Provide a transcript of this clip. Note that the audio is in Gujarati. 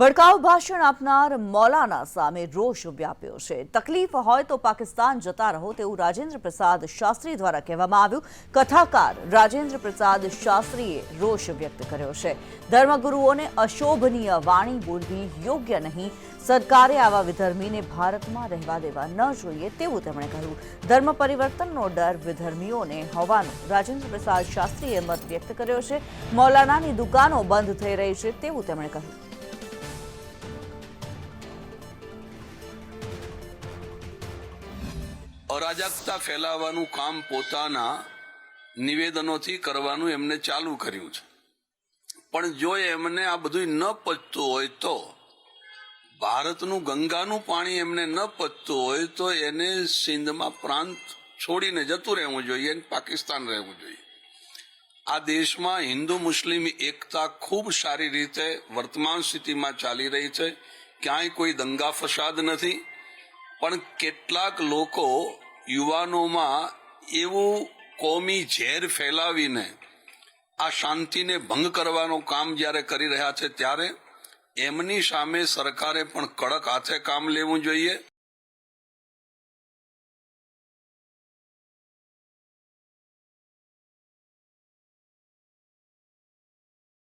ભડકાઉ ભાષણ આપનાર મૌલાના સામે રોષ વ્યાપ્યો છે. તકલીફ હોય તો પાકિસ્તાન જતા રહો તેવું રાજેન્દ્ર પ્રસાદ શાસ્ત્રી દ્વારા કહેવામાં આવ્યું. કથાકાર રાજેન્દ્ર પ્રસાદ શાસ્ત્રીએ રોષ વ્યક્ત કર્યો છે. ધર્મગુરુઓને અશોભનીય વાણી બોલવી યોગ્ય નહીં. સરકારે આવા વિધર્મીને ભારતમાં રહેવા દેવા ન જોઈએ તેવું તેમણે કહ્યું. ધર્મ પરિવર્તનનો ડર વિધર્મીઓને હોવાનો રાજેન્દ્ર પ્રસાદ શાસ્ત્રીએ મત વ્યક્ત કર્યો છે. મૌલાનાની દુકાનો બંધ થઈ રહી છે તેવું તેમણે કહ્યું. અરાજકતા ફેલાવવાનું કામ પોતાના નિવેદનોથી કરવાનું એમને ચાલુ કર્યું છે. પણ જો એમને આ બધું ન પચતું હોય તો, ભારતનું ગંગાનું પાણી એમને ન પચતું હોય તો એને સિંધમાં પ્રાંત છોડીને જતું રહેવું જોઈએ અને પાકિસ્તાન રહેવું જોઈએ. આ દેશમાં હિન્દુ મુસ્લિમ એકતા ખૂબ સારી રીતે વર્તમાન સ્થિતિમાં ચાલી રહી છે. ક્યાંય કોઈ દંગા ફસાદ નથી. પણ કેટલાક લોકો યુવાનોમાં એવું કોમી ઝેર ફેલાવીને આ શાંતિને ભંગ કરવાનું કામ જ્યારે કરી રહ્યા છે, ત્યારે એમની સામે સરકારે પણ કડક હાથે કામ લેવું જોઈએ.